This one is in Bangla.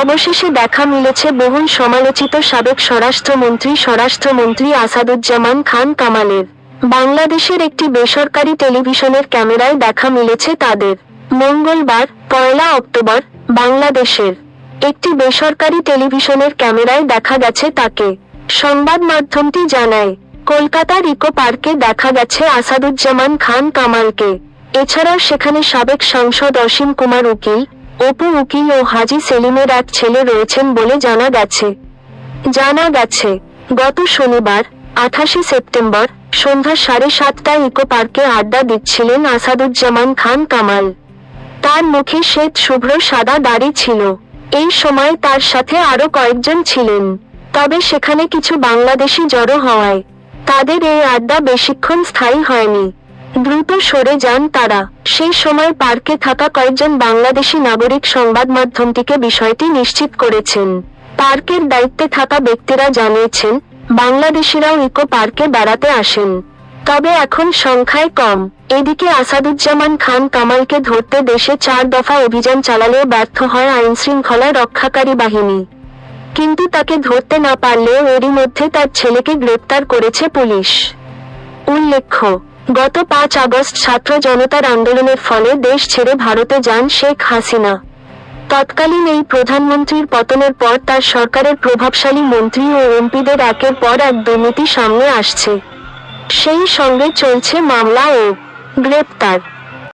অবশেষে দেখা মিলেছে বহুল সমালোচিত সাবেক স্বরাষ্ট্রমন্ত্রী স্বরাষ্ট্রমন্ত্রী আসাদুজ্জামান খান কামালের। বাংলাদেশের একটি বেসরকারি টেলিভিশনের ক্যামেরায় দেখা মিলেছে তাদের। মঙ্গলবার, পয়লা অক্টোবর, বাংলাদেশের একটি বেসরকারি টেলিভিশনের ক্যামেরায় দেখা গেছে তাকে। সংবাদ মাধ্যমটি জানায়, কলকাতার ইকো পার্কে দেখা গেছে আসাদুজ্জামান খান কামালকে। এছাড়াও সেখানে সাবেক সাংসদ অসীম কুমার উকিল অপু উকিল ও হাজি সেলিমের এক ছেলে রয়েছেন বলে জানা গেছে। জানা গেছে, গত শনিবার, আঠাশে সেপ্টেম্বর, সন্ধ্যা সাড়ে সাতটায় ইকো পার্কে আড্ডা দিচ্ছিলেন আসাদুজ্জামান খান কামাল। তার মুখে শ্বেত শুভ্র সাদা দাড়ি ছিল। এই সময় তার সাথে আরও কয়েকজন ছিলেন। তবে সেখানে কিছু বাংলাদেশি জড়ো হওয়ায় তাদের এই আড্ডা বেশিক্ষণ স্থায়ী হয়নি। দ্রুত সরে যান তারা। সেই সময় পার্কে থাকা কয়েকজন বাংলাদেশি নাগরিক সংবাদ মাধ্যমটিকে বিষয়টি নিশ্চিত করেছেন। পার্কের দায়িত্বে থাকা ব্যক্তিরা জানিয়েছেন, বাংলাদেশিরাও ইকো পার্কে বেড়াতে আসেন। তবে এখন সংখ্যায় কম। এদিকে আসাদুজ্জামান খান কামালকে ধরতে দেশে চার দফা অভিযান চালালেও ব্যর্থ হয় আইন শৃঙ্খলা রক্ষাকারী বাহিনী। কিন্তু তাকে ধরতে না পারলেও এরই মধ্যে তার ছেলেকে গ্রেপ্তার করেছে পুলিশ। উল্লেখ্য গত পাঁচ আগস্ট ছাত্র জনতার আন্দোলনের ফলে দেশ ছেড়ে ভারতে যান শেখ হাসিনা। তৎকালীন এই প্রধানমন্ত্রীর পতনের পর তার সরকারের প্রভাবশালী মন্ত্রী ও এমপিদের একের পর এক দুর্নীতি সামনে আসছে। সেই সঙ্গে চলছে মামলা ও গ্রেপ্তার।